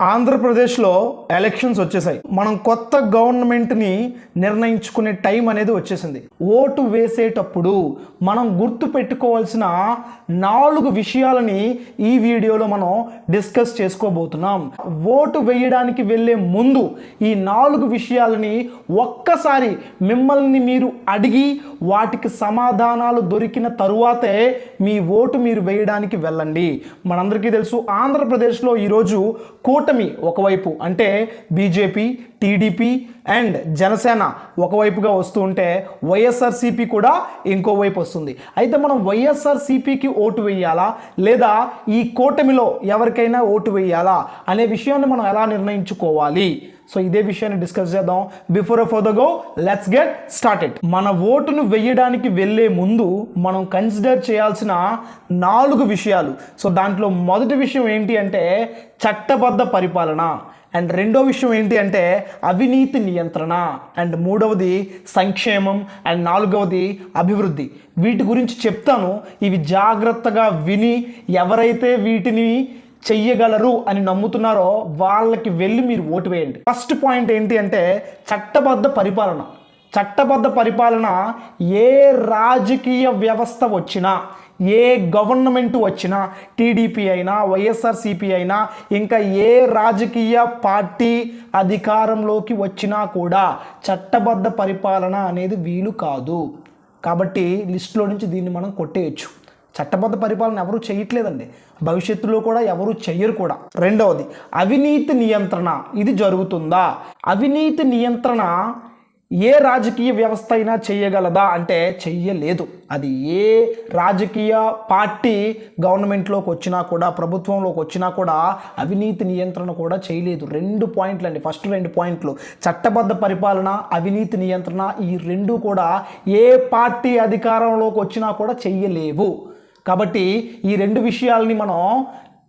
ఆంధ్రప్రదేశ్లో ఎలక్షన్స్ వచ్చేసాయి. మనం కొత్త గవర్నమెంట్ని నిర్ణయించుకునే టైం అనేది వచ్చేసింది. ఓటు వేసేటప్పుడు మనం గుర్తు పెట్టుకోవాల్సిన నాలుగు విషయాలని ఈ వీడియోలో మనం డిస్కస్ చేసుకోబోతున్నాం. ఓటు వేయడానికి వెళ్ళే ముందు ఈ నాలుగు విషయాలని ఒక్కసారి మిమ్మల్ని మీరు అడిగి వాటికి సమాధానాలు దొరికిన తరువాతే మీ ఓటు మీరు వేయడానికి వెళ్ళండి. మనందరికీ తెలుసు ఆంధ్రప్రదేశ్లో ఈరోజు కూటమి ఒకవైపు అంటే బీజేపీ టీడీపీ అండ్ జనసేన ఒకవైపుగా వస్తూ ఉంటే వైఎస్ఆర్సీపీ కూడా ఇంకోవైపు వస్తుంది. అయితే మనం వైఎస్ఆర్సీపీకి ఓటు వేయాలా? లేదా ఈ కూటమిలో ఎవరికైనా ఓటు వేయాలా? అనే విషయాన్ని మనం ఎలా నిర్ణయించుకోవాలి? సో ఇదే విషయాన్ని డిస్కస్ చేద్దాం. Before for the go let's get started మన ఓటును వెయ్యడానికి వెళ్ళే ముందు మనం కన్సిడర్ చేయాల్సిన నాలుగు విషయాలు. సో దాంట్లో మొదటి విషయం ఏంటి అంటే చట్టబద్ధ పరిపాలన. అండ్ రెండో విషయం ఏంటి అంటే అవినీతి నియంత్రణ. అండ్ మూడవది సంక్షేమం. అండ్ నాలుగవది అభివృద్ధి. వీటి గురించి చెప్తాను. ఇవి జాగ్రత్తగా విని ఎవరైతే వీటిని చెయ్యగలరు అని నమ్ముతున్నారో వాళ్ళకి వెళ్ళి మీరు ఓటు వేయండి. ఫస్ట్ పాయింట్ ఏంటి అంటే చట్టబద్ధ పరిపాలన. చట్టబద్ధ పరిపాలన ఏ రాజకీయ వ్యవస్థ వచ్చినా ఏ గవర్నమెంట్ వచ్చినా టీడీపీ అయినా వైఎస్ఆర్సీపీ అయినా ఇంకా ఏ రాజకీయ పార్టీ అధికారంలోకి వచ్చినా కూడా చట్టబద్ధ పరిపాలన అనేది వీలు కాదు. కాబట్టి లిస్టులో నుంచి దీన్ని మనం కొట్టేయచ్చు. చట్టబద్ధ పరిపాలన ఎవరు చేయట్లేదండి. భవిష్యత్తులో కూడా ఎవరు చెయ్యరు కూడా. రెండవది అవినీతి నియంత్రణ. ఇది జరుగుతుందా? అవినీతి నియంత్రణ ఏ రాజకీయ వ్యవస్థ అయినా చేయగలదా? అంటే చెయ్యలేదు. అది ఏ రాజకీయ పార్టీ గవర్నమెంట్లోకి వచ్చినా కూడా ప్రభుత్వంలోకి వచ్చినా కూడా అవినీతి నియంత్రణ కూడా చేయలేదు. రెండు పాయింట్లు అండి ఫస్ట్ రెండు పాయింట్లు. చట్టబద్ధ పరిపాలన అవినీతి నియంత్రణ ఈ రెండు కూడా ఏ పార్టీ అధికారంలోకి వచ్చినా కూడా చెయ్యలేవు. కాబట్టి ఈ రెండు విషయాల్ని మనం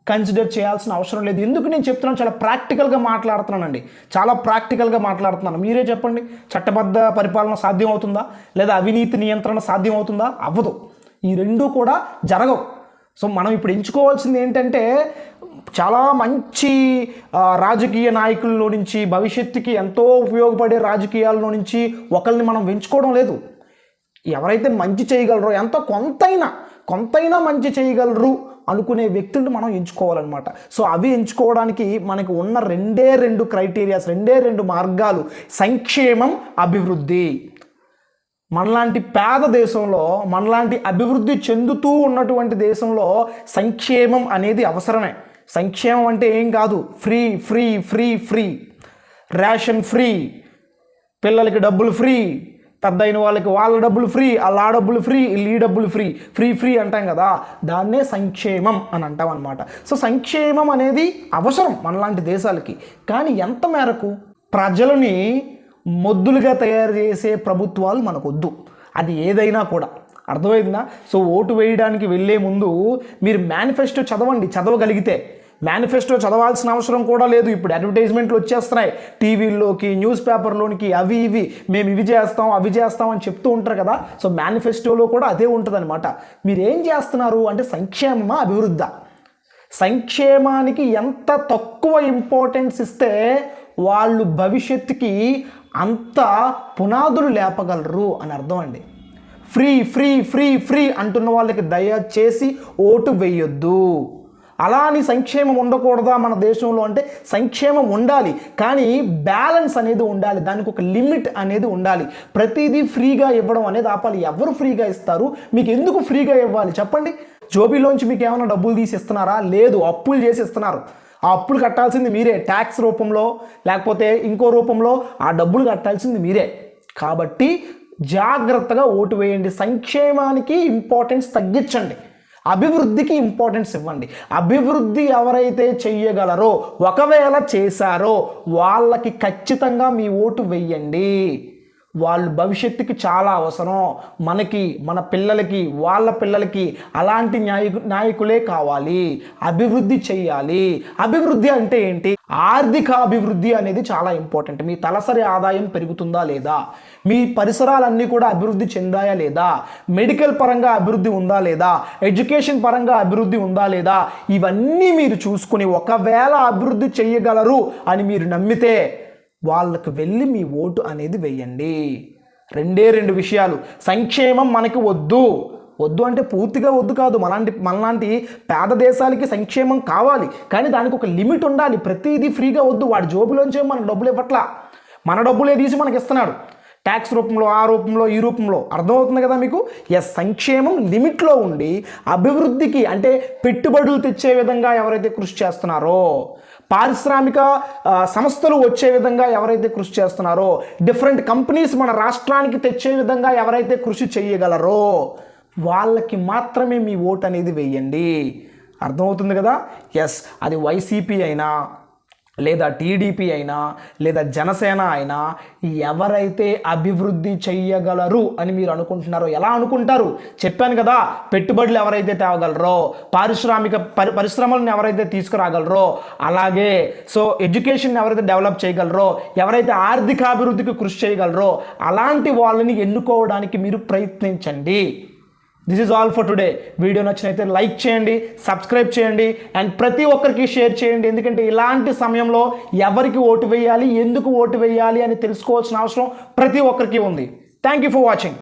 కన్సిడర్ చేయాల్సిన అవసరం లేదు. ఎందుకు నేను చెప్తున్నాను? చాలా ప్రాక్టికల్గా మాట్లాడుతున్నానండి. చాలా ప్రాక్టికల్గా మాట్లాడుతున్నాను. మీరే చెప్పండి. చట్టబద్ధ పరిపాలన సాధ్యం అవుతుందా లేదా అవినీతి నియంత్రణ సాధ్యం అవుతుందా అవ్వదు. ఈ రెండూ కూడా జరగవు. సో మనం ఇప్పుడు ఎంచుకోవాల్సింది ఏంటంటే చాలా మంచి రాజకీయ నాయకుల్లో నుంచి భవిష్యత్తుకి ఎంతో ఉపయోగపడే రాజకీయాల్లో నుంచి ఒకరిని మనం ఎంచుకోవడం లేదు. ఎవరైతే మంచి చేయగలరో ఎంతో కొంతైనా కొంతైనా మంచి చేయగలరు అనుకునే వ్యక్తులను మనం ఎంచుకోవాలన్నమాట. సో అవి ఎంచుకోవడానికి మనకు ఉన్న రెండే రెండు క్రైటీరియాస్ రెండే రెండు మార్గాలు సంక్షేమం అభివృద్ధి. మనలాంటి పేద దేశంలో మనలాంటి అభివృద్ధి చెందుతూ ఉన్నటువంటి దేశంలో సంక్షేమం అనేది అవసరమే. సంక్షేమం అంటే ఏం కాదు free free free free. Ration free పిల్లలకి డబ్బులు ఫ్రీ. పెద్ద అయిన వాళ్ళకి వాళ్ళ డబ్బులు ఫ్రీ వాళ్ళ ఆ డబ్బులు ఫ్రీ వీళ్ళు ఈ డబ్బులు ఫ్రీ ఫ్రీ ఫ్రీ అంటాం కదా దాన్నే సంక్షేమం అని అంటాం అనమాట సో సంక్షేమం అనేది అవసరం మనలాంటి దేశాలకి. కానీ ఎంత మేరకు? ప్రజలని మొద్దులుగా తయారు చేసే ప్రభుత్వాలు మనకొద్దు. అది ఏదైనా కూడా. అర్థమైందా? సో ఓటు వేయడానికి వెళ్ళే ముందు మీరు మేనిఫెస్టో చదవండి చదవగలిగితే. మేనిఫెస్టో చదవాల్సిన అవసరం కూడా లేదు. ఇప్పుడు అడ్వర్టైజ్మెంట్లు వచ్చేస్తున్నాయి. టీవీల్లోకి న్యూస్ పేపర్లోనికి అవి ఇవి మేము ఇవి చేస్తాం అవి చేస్తాం అని చెప్తూ ఉంటారు కదా. సో మేనిఫెస్టోలో కూడా అదే ఉంటుందన్నమాట. మీరు ఏం చేస్తున్నారు అంటే సంక్షేమమా అభివృద్ధా? సంక్షేమానికి ఎంత తక్కువ ఇంపార్టెన్స్ ఇస్తే వాళ్ళు భవిష్యత్తుకి అంత పునాదులు లేపగలరు అని అర్థం అండి. ఫ్రీ ఫ్రీ ఫ్రీ ఫ్రీ అంటున్న వాళ్ళకి దయచేసి ఓటు వేయొద్దు. అలా అని సంక్షేమం ఉండకూడదా మన దేశంలో అంటే సంక్షేమం ఉండాలి. కానీ బ్యాలెన్స్ అనేది ఉండాలి. దానికి ఒక లిమిట్ అనేది ఉండాలి. ప్రతిదీ ఫ్రీగా ఇవ్వడం అనేది ఆపాలి. ఎవరు ఫ్రీగా ఇస్తారు? మీకు ఎందుకు ఫ్రీగా ఇవ్వాలి? చెప్పండి. జోబీలోంచి మీకు ఏమైనా డబ్బులు తీసి ఇస్తున్నారా? లేదు. అప్పులు చేసి ఇస్తున్నారు. ఆ అప్పులు కట్టాల్సింది మీరే. ట్యాక్స్ రూపంలో లేకపోతే ఇంకో రూపంలో ఆ డబ్బులు కట్టాల్సింది మీరే. కాబట్టి జాగ్రత్తగా ఓటు వేయండి. సంక్షేమానికి ఇంపార్టెన్స్ తగ్గించండి. అభివృద్ధికి ఇంపార్టెన్స్ ఇవ్వండి. అభివృద్ధి ఎవరైతే చెయ్యగలరో ఒకవేళ చేశారో వాళ్ళకి ఖచ్చితంగా మీ ఓటు వెయ్యండి. వాళ్ళు భవిష్యత్తుకి చాలా అవసరం. మనకి మన పిల్లలకి వాళ్ళ పిల్లలకి అలాంటి న్యాయకు నాయకులే కావాలి. అభివృద్ధి చేయాలి అభివృద్ధి అంటే ఏంటి? ఆర్థిక అభివృద్ధి అనేది చాలా ఇంపార్టెంట్. మీ తలసరి ఆదాయం పెరుగుతుందా లేదా? మీ పరిసరాలన్నీ కూడా అభివృద్ధి చెందాయా లేదా? మెడికల్ పరంగా అభివృద్ధి ఉందా లేదా? ఎడ్యుకేషన్ పరంగా అభివృద్ధి ఉందా లేదా? ఇవన్నీ మీరు చూసుకుని ఒకవేళ అభివృద్ధి చేయగలరు అని మీరు నమ్మితే వాళ్ళకు వెళ్ళి మీ ఓటు అనేది వేయండి. రెండే రెండు విషయాలు. సంక్షేమం మనకి వద్దు. వద్దు అంటే పూర్తిగా వద్దు కాదు. మనలాంటి మనలాంటి పేద దేశాలకి సంక్షేమం కావాలి. కానీ దానికి ఒక లిమిట్ ఉండాలి. ప్రతిదీ ఫ్రీగా వద్దు. వాడి జోబులోంచే మనకు డబ్బులు ఇవ్వట్లా. మన డబ్బులే తీసి మనకి ఇస్తున్నాడు. ట్యాక్స్ రూపంలో ఆ రూపంలో ఈ రూపంలో. అర్థమవుతుంది కదా మీకు? ఎస్ సంక్షేమం లిమిట్లో ఉండి అభివృద్ధికి అంటే పెట్టుబడులు తెచ్చే విధంగా ఎవరైతే కృషి చేస్తున్నారో పారిశ్రామిక సంస్థలు వచ్చే విధంగా ఎవరైతే కృషి చేస్తున్నారో డిఫరెంట్ కంపెనీస్ మన రాష్ట్రానికి తెచ్చే విధంగా ఎవరైతే కృషి చేయగలరో వాళ్ళకి మాత్రమే మీ ఓటు అనేది వేయండి అర్థమవుతుంది కదా? ఎస్ అది వైసీపీ అయినా లేదా టీడీపీ అయినా లేదా జనసేన అయినా ఎవరైతే అభివృద్ధి చెయ్యగలరు అని మీరు అనుకుంటున్నారో ఎలా అనుకుంటారు? చెప్పాను కదా పెట్టుబడులు ఎవరైతే తేవగలరో పారిశ్రామిక పరి పరిశ్రమలను ఎవరైతే తీసుకురాగలరో అలాగే సో ఎడ్యుకేషన్ ఎవరైతే డెవలప్ చేయగలరో ఎవరైతే ఆర్థిక అభివృద్ధికి కృషి చేయగలరో అలాంటి వాళ్ళని ఎన్నుకోవడానికి మీరు ప్రయత్నించండి. This is all for today video నచ్చినైతే like చేయండి సబ్స్క్రైబ్ చేయండి అండ్ ప్రతి ఒక్కరికి షేర్ చేయండి. ఎందుకంటే ఇలాంటి సమయంలో ఎవరికి ఓటు వేయాలి ఎందుకు ఓటు వేయాలి అని తెలుసుకోవాల్సిన అవసరం ప్రతి ఒక్కరికి ఉంది. Thank you for watching